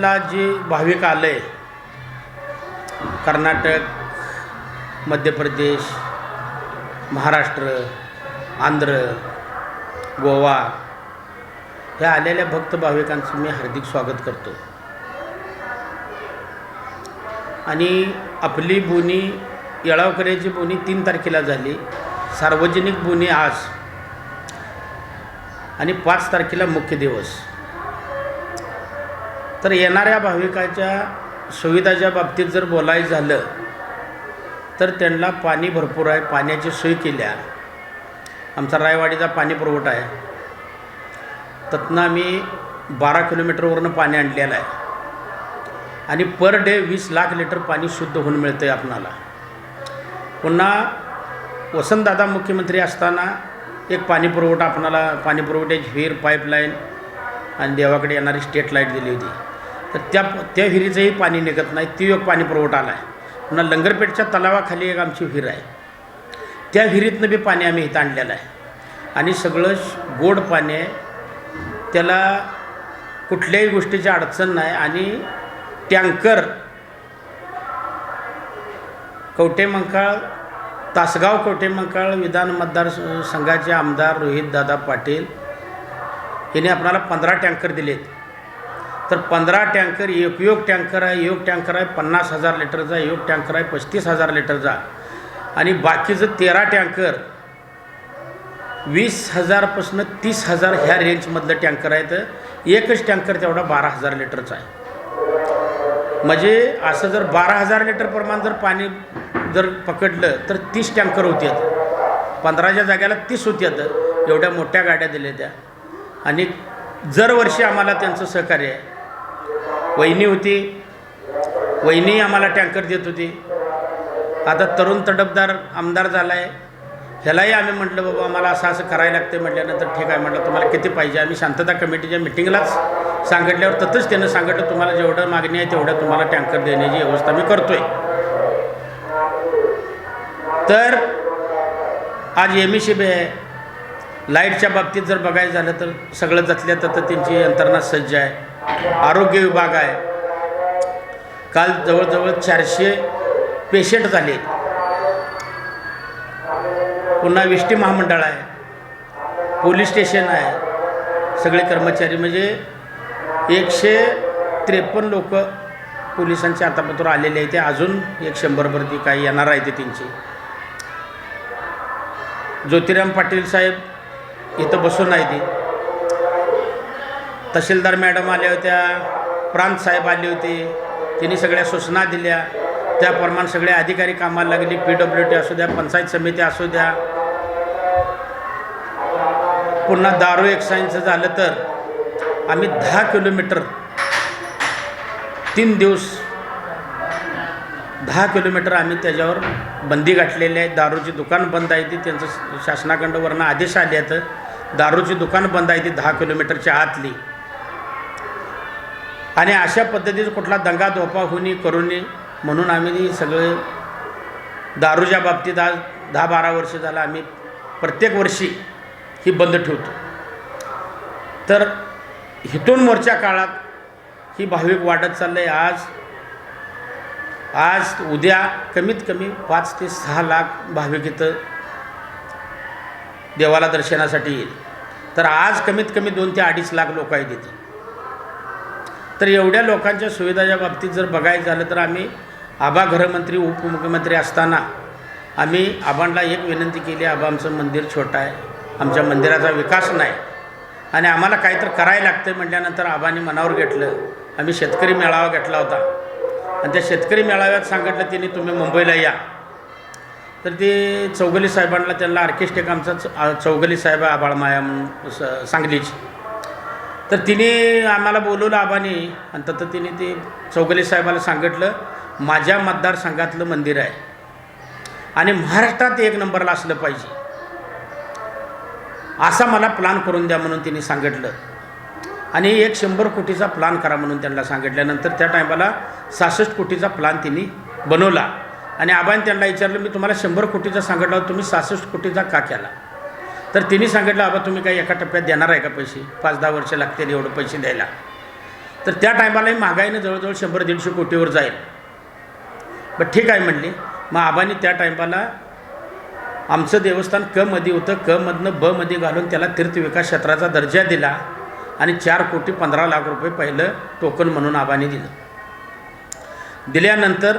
भाविकांना जे भाविक आले कर्नाटक मध्य प्रदेश महाराष्ट्र आंध्र गोवा ह्या आलेल्या भक्त भाविकांचं मी हार्दिक स्वागत करतो. आणि आपली बोनी येळावकऱ्याची बोनी तीन तारखेला झाली. सार्वजनिक बोनी आज. आणि पाच तारखेला मुख्य दिवस. तर येणाऱ्या भाविकाच्या सुविधाच्या बाबतीत जर बोलायचं झालं तर त्यांना पाणी भरपूर आहे पाण्याची सोय केल्या आमचा रायवाडीचा पाणी पुरवठा आहे. त्यातनं आम्ही बारा किलोमीटरवरनं पाणी आणलेलं आहे. आणि पर डे वीस लाख लिटर पाणी शुद्ध होऊन मिळतं आहे आपणाला. पुन्हा वसंतदादा मुख्यमंत्री असताना एक पाणी पुरवठा आपणाला पाणी पुरवठ्याची विहीर पाईपलाईन आणि देवाकडे येणारी स्टेट लाइट दिली होती. तर त्या त्या विहिरीचंही पाणी निघत नाही. ती एक पाणी पुरवठा आला आहे पुन्हा लंगरपेठच्या तलावाखाली एक आमची विहीर आहे. त्या विहिरीतनं बी पाणी आम्ही इथं आणलेलं आहे. आणि सगळं श- गोड पाणी आहे. त्याला कुठल्याही गोष्टीची अडचण नाही. आणि टँकर कवटे मंकाळ तासगाव कवटे मंकाळ विधान मतदार संघाचे आमदार रोहितदादा पाटील यांनी आपणाला पंधरा टँकर दिलेत. तर पंधरा टँकर एक योग टँकर आहे योग टँकर आहे पन्नास हजार लिटरचा योग टँकर आहे पस्तीस हजार लिटरचा. आणि बाकीचं तेरा टँकर वीस हजारपासून तीस हजार ह्या रेंजमधलं टँकर आहे तर एकच टँकर तेवढा बारा हजार लिटरचा आहे. म्हणजे असं जर बारा हजार लिटर प्रमाण जर पाणी जर पकडलं तर तीस टँकर होती पंधराच्या जाग्याला तीस होती एवढ्या मोठ्या गाड्या दिल्या त्या. आणि दरवर्षी आम्हाला त्यांचं सहकार्य आहे. वहिनी होती. वहिनी आम्हाला टँकर देत होती. आता तरुण तडफदार आमदार झाला आहे ह्यालाही आम्ही म्हटलं बाबा आम्हाला असं असं करायला लागते म्हटल्यानंतर ठीक आहे. म्हटलं तुम्हाला किती पाहिजे? आम्ही शांतता कमिटीच्या मिटिंगलाच सांगितल्यावर ततच त्यानं सांगितलं तुम्हाला जेवढं मागणी आहे तेवढं तुम्हाला टँकर देण्याची व्यवस्था मी करतोय. तर आज एम ई सी बी आहे. लाईटच्या बाबतीत जर बघायचं झालं तर सगळं जातल्या तर त्यांची यंत्रणा सज्ज आहे. आरोग्य विभाग आहे. काल जवळजवळ चारशे पेशंट झाले. पुन्हा विष्टी महामंडळ आहे. पोलीस स्टेशन आहे. सगळे कर्मचारी म्हणजे एकशे त्रेपन्न लोक पोलिसांच्या आतापत्र आलेले आहे ते अजून एक शंभरवरती काही येणार आहे ते त्यांची. ज्योतिराम पाटील साहेब इथं बसून आहे ते तहसीलदार मॅडम आल्या होत्या प्रांत साहेब आले होते. त्यांनी सगळ्या सूचना दिल्या. त्याप्रमाणे सगळे अधिकारी कामाला लागले. पी डब्ल्यू टी असू द्या पंचायत समिती असू द्या. पुन्हा दारू एक्साईनचं झालं तर आम्ही दहा किलोमीटर तीन दिवस दहा किलोमीटर आम्ही त्याच्यावर बंदी गाठलेली आहे. दारूची दुकान बंद आहे ती. त्यांचं शासनाकडं वरनं आदेश आले आहेत. दारूची दुकान बंद आहे ती दहा किलोमीटरच्या आतली. आणि अशा पद्धतीचं कुठला दंगा धोपा होणी करू नये म्हणून आम्ही सगळे दारूच्या बाबतीत आज दहा बारा वर्ष झालं आम्ही प्रत्येक वर्षी ही बंद ठेवतो. तर हितून मोर्चा काळात ही भाविक वाढत चाललं आहे आज आज उद्या कमीत कमी पाच ते सहा लाख भाविक इथं देवाला दर्शनासाठी येईल. तर आज कमीत कमी दोन ते अडीच लाख लोक आहेत इथं. तर एवढ्या लोकांच्या सुविधाच्या बाबतीत जर बघायचं झालं तर आम्ही आबा गृहमंत्री उपमुख्यमंत्री असताना आम्ही आबांना एक विनंती केली आबा आमचं मंदिर छोटं आहे. आमच्या मंदिराचा विकास नाही. आणि आम्हाला काहीतरी करायला लागतं म्हटल्यानंतर आबांनी मनावर घेतलं. आम्ही शेतकरी मेळावा घेतला होता. आणि त्या शेतकरी मेळाव्यात सांगितलं तिने तुम्ही मुंबईला या. तर ते चौगली साहेबांना त्यांना आर्किस्टेक आमचा च- चौगली साहेब आबाळमाया म्हणून स- सांगलीची. तर तिने आम्हाला बोलवलं आबाने. आणि तर तिने ते चौगले साहेबाला सांगितलं माझ्या मतदारसंघातलं मंदिर आहे. आणि महाराष्ट्रात एक नंबरला असलं पाहिजे. असा मला प्लान करून द्या म्हणून तिने सांगितलं. आणि एक शंभर कोटीचा प्लान करा म्हणून त्यांना सांगितल्यानंतर त्या टायमाला सहासष्ट कोटीचा प्लान तिने बनवला. आणि आबाने त्यांना विचारलं मी तुम्हाला शंभर कोटीचा सांगितलं तुम्ही सहासष्ट कोटीचा का केला? तर तिने सांगितलं आबा तुम्ही काही एका टप्प्यात देणार आहे का पैसे? पाच दहा वर्ष लागतील एवढं पैसे द्यायला. तर त्या टायमालाही महागाईनं जवळजवळ शंभर दीडशे कोटीवर जाईल. बट ठीक आहे म्हणली. मग आबांनी त्या टायमाला आमचं देवस्थान क मध्ये होतं क मधनं ब मध्ये घालून त्याला तीर्थविकास क्षेत्राचा दर्जा दिला आणि चार कोटी पंधरा लाख रुपये पहिलं टोकन म्हणून आबाने दिलं. दिल्यानंतर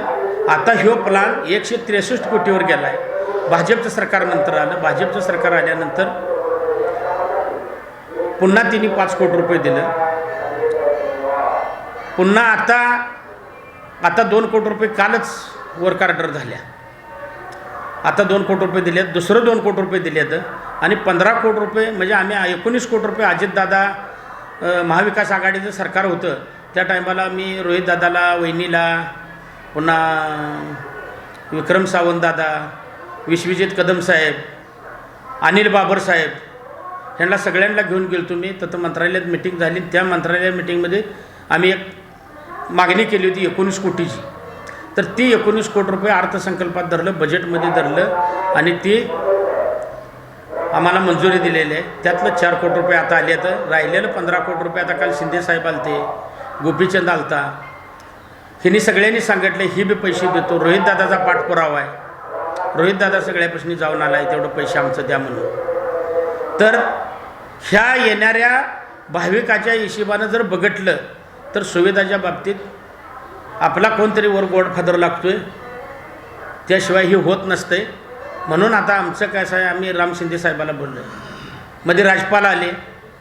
आता ह्यो प्लान एकशे त्रेसष्ट कोटीवर गेला आहे भाजपचं सरकार नंतर आलं. भाजपचं सरकार आल्यानंतर पुन्हा तिने पाच कोटी रुपये दिलं. पुन्हा आता आता दोन कोटी रुपये कालच वर्क ऑर्डर झाल्या. आता दोन कोटी रुपये दिलेत दुसरं दोन कोटी रुपये दिलेत आणि पंधरा कोटी रुपये म्हणजे आम्ही एकोणीस कोटी रुपये अजितदादा महाविकास आघाडीचं सरकार होतं. त्या टायमाला मी रोहितदादाला वहिनीला पुन्हा विक्रम सावंतदादा विश्वजित कदम साहेब अनिल बाबर साहेब ह्यांना सगळ्यांना घेऊन गेलो तुम्ही तर मंत्रालयात मिटिंग झाली. त्या मंत्रालय मिटिंगमध्ये आम्ही एक मागणी केली होती एकोणीस कोटीची. तर ती एकोणीस कोटी रुपये अर्थसंकल्पात धरलं बजेटमध्ये धरलं आणि ती आम्हाला मंजुरी दिलेली आहे. त्यातलं चार कोटी रुपये आता आले तर राहिलेलं पंधरा कोटी रुपये आता काल शिंदेसाहेब आलते गोपीचंद आलता. हिनी सगळ्यांनी सांगितले ही बी पैसे देतो. रोहितदादाचा पाठपुरावा आहे. रोहितदादा सगळ्यापासून जाऊन आला आहे तेवढं पैसे आमचं द्या म्हणून. तर ह्या येणाऱ्या भाविकाच्या हिशोबानं जर बघितलं तर सुविधाच्या बाबतीत आपला कोणतरी वर गोडफादर आहे त्याशिवाय ही होत नसते म्हणून आता आमचं काय आहे आम्ही राम शिंदे साहेबाला बोललो मध्ये राजपाल आले.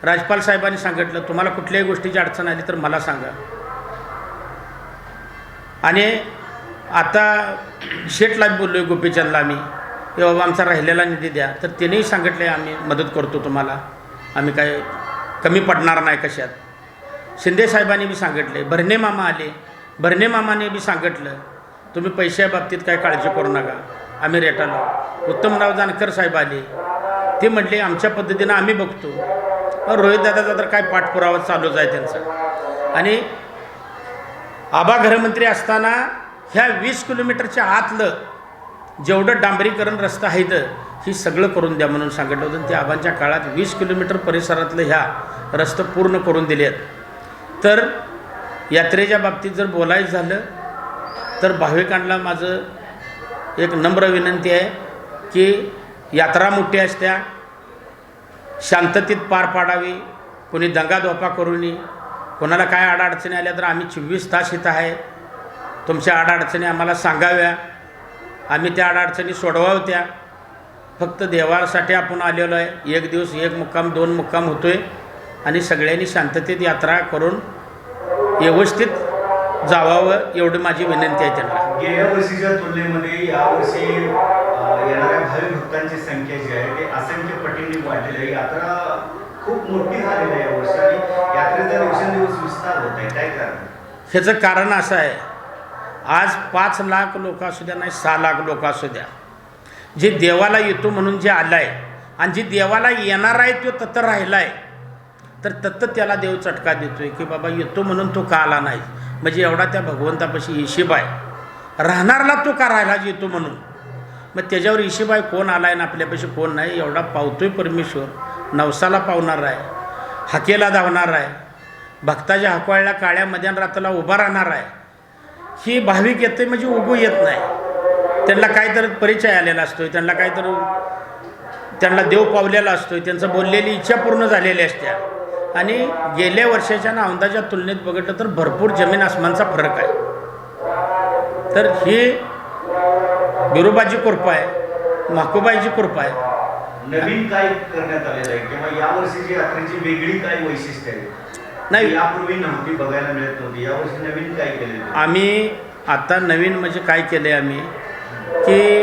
राजपाल साहेबांनी सांगितलं तुम्हाला कुठल्याही गोष्टीची अडचण आली तर मला सांगा. आणि आता शेठला बोललो आहे गोपीचंदला आम्ही की बाबा आमचा राहिलेला निधी द्या. तर त्यानेही सांगितलं आहे आम्ही मदत करतो तुम्हाला. आम्ही काय कमी पडणार नाही कशात. शिंदे साहेबांनी बी सांगितले भरणे मामा आले. भरणे मामाने बी सांगितलं तुम्ही पैशा बाबतीत काय काळजी करू नका. आम्ही रेटाला उत्तमराव जानकर साहेब आले. ते म्हटले आमच्या पद्धतीनं आम्ही बघतो. रोहितदादाचा तर काय पाठपुरावा चालूच आहे त्यांचा. आणि आबा घरमंत्री असताना ह्या वीस किलोमीटरच्या आतलं जेवढं डांबरीकरण रस्ता आहे तर ही सगळं करून द्या म्हणून सांगितलं होतं. आणि त्या आबांच्या काळात वीस किलोमीटर परिसरातलं ह्या रस्ते पूर्ण करून दिले आहेत. तर यात्रेच्या बाबतीत जर बोलायचं झालं तर भाविकांना माझं एक नम्र विनंती आहे की यात्रा मोठी असत्या शांततेत पार पाडावी कोणी दंगाधोपा करू नये. कोणाला काय अडचणी आल्या तर आम्ही चोवीस तास इथं आहे. तुमच्या अडचणी आम्हाला सांगाव्या. आम्ही त्या अडचणी सोडवाव्या फक्त देवासाठी आपण आलेलो आहे. एक दिवस एक मुक्काम दोन मुक्काम होतो आहे आणि सगळ्यांनी शांततेत यात्रा करून व्यवस्थित जावावं एवढी माझी विनंती आहे त्यांना. गेल्या वर्षीच्या तुलनेमध्ये यावर्षी येणाऱ्या भाविक भक्तांची संख्या जी आहे ते असंख्य पटीने वाढलेली आहे. यात्रा खूप मोठी झालेली आहे यावर्षी आणि यात्रेचा दिवसेंदिवस विस्तार होत आहे. काय कारण? ह्याचं कारण असं आहे आज पाच लाख लोक असू द्या नाही सहा लाख लोक असू द्या. जे देवाला येतो म्हणून जे आलं आहे आणि जे देवाला येणार आहे तो तत्त राहिला आहे तर तत्त त्याला देव चटका देतोय की बाबा येतो म्हणून तो का आला नाही? म्हणजे एवढा त्या भगवंतापाशी हिशेब आहे. राहणारला तो का राहिला येतो म्हणून? मग त्याच्यावर हिशेब आहे कोण आला आहे ना आपल्यापाशी कोण नाही एवढा पावतोय परमेश्वर. नवसाला पावणार आहे हाकेला धावणार आहे. भक्ताच्या हकवाळ्या काळ्या मध्यान रात्राला उभा राहणार आहे. ही भाविक येते म्हणजे उभू येत नाही. त्यांना काहीतरी परिचय आलेला असतोय त्यांना काहीतरी त्यांना देव पावलेला असतोय त्यांचं बोललेली इच्छा पूर्ण झालेली असत्या आणि गेल्या वर्षाच्या नावंदाच्या तुलनेत बघितलं तर भरपूर जमीन आसमानचा फरक आहे. तर ही बिरोबाची कृपा आहे माकोबाईची कृपा आहे. नवीन काय करण्यात आलेलं आहे? किंवा यावर्षीची यात्रेची वेगळी काय वैशिष्ट्य आहे? नाही. यापूर्वी नव्हती बघायला मिळत नव्हती. यावर्षी नवीन काय आहे? आम्ही आता नवीन म्हणजे काय केलं आहे आम्ही? की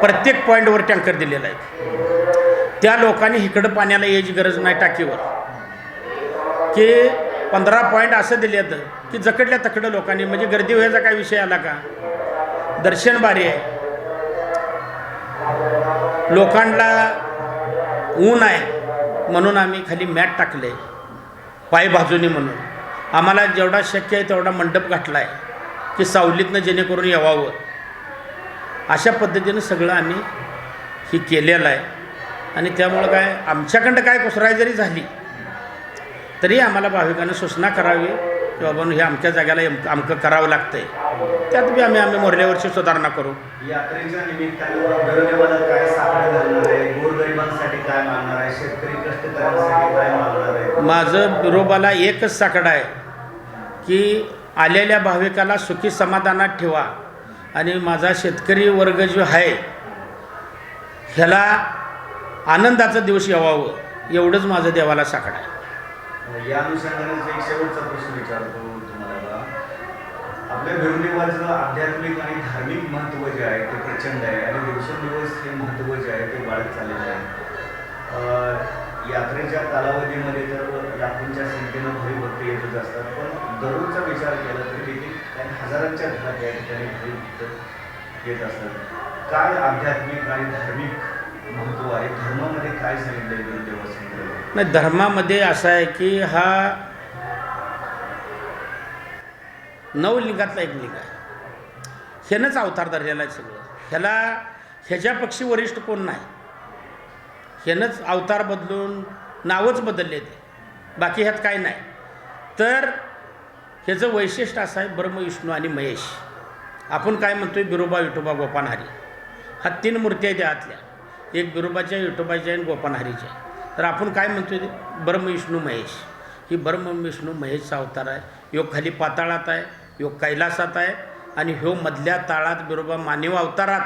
प्रत्येक पॉईंटवर टँकर दिलेला आहे. त्या लोकांनी इकडं पाण्याला यायची गरज नाही टाकीवर. की पंधरा पॉईंट असं दिले आहेत की जकडल्या तकडं लोकांनी म्हणजे गर्दी व्हायचा काय विषय आला का? दर्शन बारी आहे. लोकांना ऊन आहे. म्हणून आम्ही खाली मॅट टाकले. पाय बाजूने म्हणून. आम्हाला जेवढा शक्य आहे तेवढा मंडप घातला आहे की सावलीतनं जेणेकरून यावावं. अशा पद्धतीनं सगळं आम्ही ही केलेलं आहे. आणि त्यामुळं काय आमच्याकडं काय कुसराय जरी झाली तरी आम्हाला भाविकांनी सूचना करावी. की बाबा हे आमच्या जाग्याला एम- अमकं करावं लागतंय. त्यात बी आम्ही आम्ही मोरल्यावरची सुधारणा करू. यात्रेच्या निमित्तानं माझं बिरोबाला एकच साकडं आहे की आलेल्या भाविकाला सुखी समाधानात ठेवा. आणि माझा शेतकरी वर्ग जो आहे ह्याला आनंदाचा दिवस यावावं एवढंच माझं देवाला साकडं आहे. या अनुषंगाने एक शेवटचा प्रश्न विचारतो तुम्हाला आपल्या बिरुदेवाचं आध्यात्मिक आणि धार्मिक महत्त्व जे आहे ते प्रचंड आहे आणि दिवसेंदिवस हे महत्त्व जे आहे ते वाढत चाललेलं आहे. यात्रेच्या कालावधीमध्ये तर लाखोंच्या संख्येनं भक्त येतच असतात पण दररोजचा विचार केला तरी देखील काही हजारांच्या घरात या ठिकाणी भक्त येत असतात. काय आध्यात्मिक आणि धार्मिक महत्त्व आहे? धर्मामध्ये काय सांगितलं आहे गुरुदेवासंदर्भात नाही धर्मामध्ये असं आहे की हा नवलिंगातला एक लिंग आहे. ह्यानंच अवतार धरलेला आहे सगळं. ह्याला ह्याच्यापक्षी वरिष्ठ कोण नाही. ह्यानंच अवतार बदलून नावच बदलले ते. बाकी ह्यात काय नाही. तर ह्याचं वैशिष्ट्य असं आहे ब्रह्म विष्णू आणि महेश. आपण काय म्हणतोय बिरोबा विठोबा गोपानहारी. हा तीन मूर्ती आहेत आतल्या एक बिरोबाच्या विठोबाच्या आणि गोपानहारीच्या. तर आपण काय म्हणतो ते? ब्रह्म विष्णू महेश. ही ब्रह्म विष्णू महेशचा अवतार आहे. योग खाली पाताळात आहे योग कैलासात आहे आणि ह्यो मधल्या ताळात बरोबर मानव अवतारात.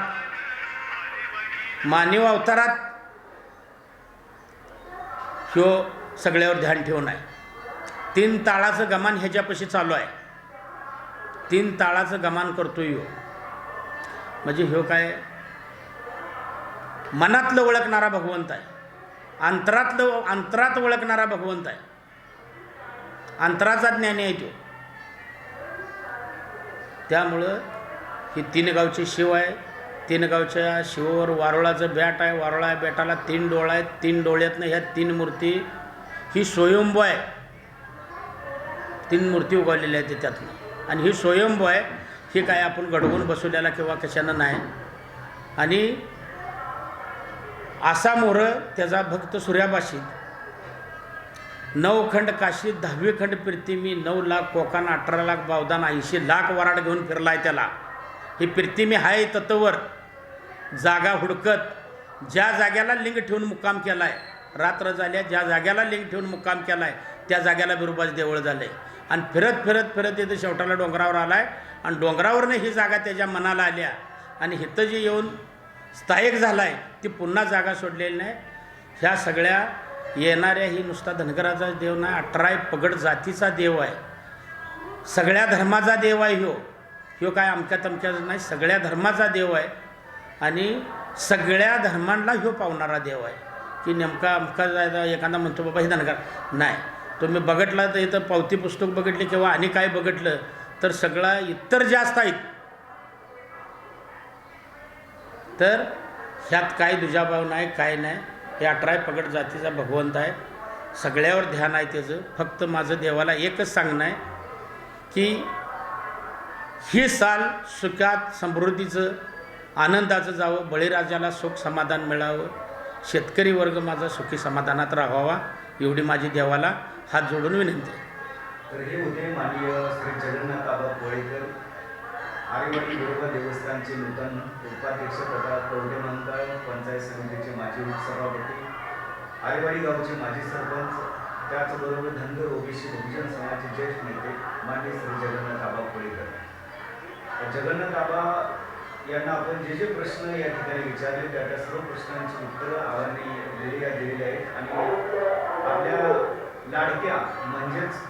मानव अवतारात ह्यो सगळ्यावर ध्यान ठेवून आहे. तीन ताळाचं गमान ह्याच्यापाशी चालू आहे. तीन ताळाचं गमान करतो ह्यो. म्हणजे ह्यो काय? मनातलं ओळखणारा भगवंत आहे. अंतरातलं अंतरात ओळखणारा भगवंत आहे. अंतराचा ज्ञानी आहे तो. त्यामुळं ही तीन गावची शिव आहे. तीन गावच्या शिवावर वारुळाचं बॅट आहे. वारुळा बॅटाला तीन डोळा आहेत. तीन डोळ्यातनं ह्या तीन मूर्ती ही स्वयंभू आहे. तीन मूर्ती उगवलेल्या आहेत त्यातनं. आणि ही स्वयंभू आहे. ही काय आपण घडवून बसवलेला किंवा कशानं नाही. आणि असा मोर त्याचा भक्त सूर्याबाशी नऊ खंड काशीत दहावी खंड प्रितिमी नऊ लाख कोकान अठरा लाख बावदान ऐंशी लाख वराड घेऊन फिरला आहे त्याला. ही प्रितिमी हाय तत्वर. जागा हुडकत ज्या जाग्याला लिंग ठेवून मुक्काम केला आहे रात्र झाल्या ज्या जाग्याला लिंग ठेवून मुक्काम केला आहे त्या जाग्याला बिरुबाज देवळ झालं आहे आणि फिरत फिरत फिरत इथं शेवटाला डोंगरावर आला आहे आणि डोंगरावरनं ही जागा त्याच्या मनाला आल्या. आणि इथं जे येऊन स्थायिक झाला आहे ती पुन्हा जागा सोडलेली नाही. ह्या सगळ्या येणाऱ्या ही नुसता धनगराचा देव नाही अठरा पगड जातीचा देव आहे. सगळ्या धर्माचा देव आहे ह्यो. ह्यो काय अमक्या तमक्याचा नाही सगळ्या धर्माचा देव आहे. आणि सगळ्या धर्मांना ह्यो पावणारा देव आहे. की नेमका अमका जायचा एखादा म्हणतो बाबा हे धनगर नाही. तुम्ही बघितला तर इथं पावती पुस्तक बघितली किंवा आणि काय बघितलं तर सगळा इतर जास्त आहेत. तर ह्यात काय दुजाभाव नाही काय नाही. हे अठराय पगड जातीचा भगवंत आहे. सगळ्यावर ध्यान आहे त्याचं. फक्त माझं देवाला एकच सांगणं आहे की ही साल सुखात समृद्धीचं आनंदाचं जावं बळीराजाला सुख समाधान मिळावं. शेतकरी वर्ग माझा सुखी समाधानात राहावा एवढी माझी देवाला हात जोडून विनंती आहे. आरेवाडी बरोबर देवस्थानचे नूतन उपाध्यक्ष तथा कवडे मंडळ पंचायत समितीचे माजी उपसभापती आरेवाडी गावचे माजी सरपंच त्याचबरोबर धनगर ओबीसी बहुजन समाजाचे ज्येष्ठ नेते माननीय श्री जगन्नाथ आबा कोळेकर. जगन्नाथ आबा यांना आपण जे जे प्रश्न या ठिकाणी विचारले त्या त्या सर्व प्रश्नांची उत्तरं आव्हाने दिलेल्या दिलेली आहेत. आणि आपल्या लाडक्या म्हणजेच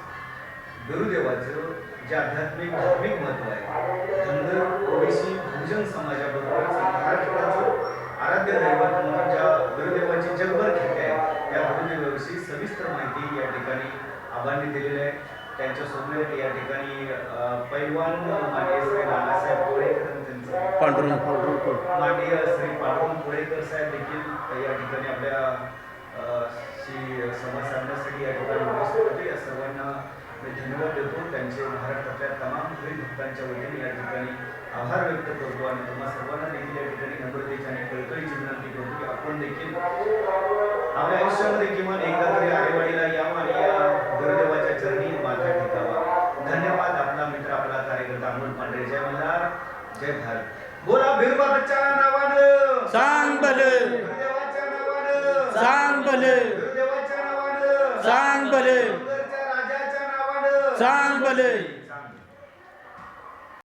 गुरुदेवाचं जे आध्यात्मिक धार्मिक महत्त्व आहे. धनगर ओबीसी बहुजन समाजाबरोबरच महाराष्ट्राचं आराध्य दैवत म्हणून ज्या गुरुदेवाची जगभर ख्याती आहे त्या गुरुदेवाविषयी सविस्तर माहिती या ठिकाणी आबांनी दिलेली आहे. त्यांच्यासोबत या ठिकाणी पैलवान माननीय श्री नानासाहेब कोळेकर त्यांचं पांडुरंग. माननीय श्री पांडुरंग पुणेकर साहेब देखील या ठिकाणी आपल्या अ, शी संवाद साधण्यासाठी या ठिकाणी उपस्थित होते. या सर्वांना मी धन्यवाद देतो त्यांचे महाराष्ट्रातल्या तमाम श्री भक्तांच्या वतीने या ठिकाणी आभार व्यक्त करतो आणि तुम्हा सर्वांना देखील या ठिकाणी नम्रतेची आणि कळकळीची विनंती करतो की आपण देखील आपल्या आयुष्यामध्ये किमान एकदा तरी आरेवाडीला यावं आणि या गुरुदेवाच्या चरणी माझ्या ठिकावा धन्यवाद आपला मित्र आपला कार्यकर्ता अमोल पांढरे. जय मल्हार जय भारत. बोला बिरबाच्या नावानं. सांग बल गुरुदेवाच्या नावानं. सांग बल गुरुदेवाच्या नावानं. सांग बल डोंगरच्या राजाच्या नावानं सांग भले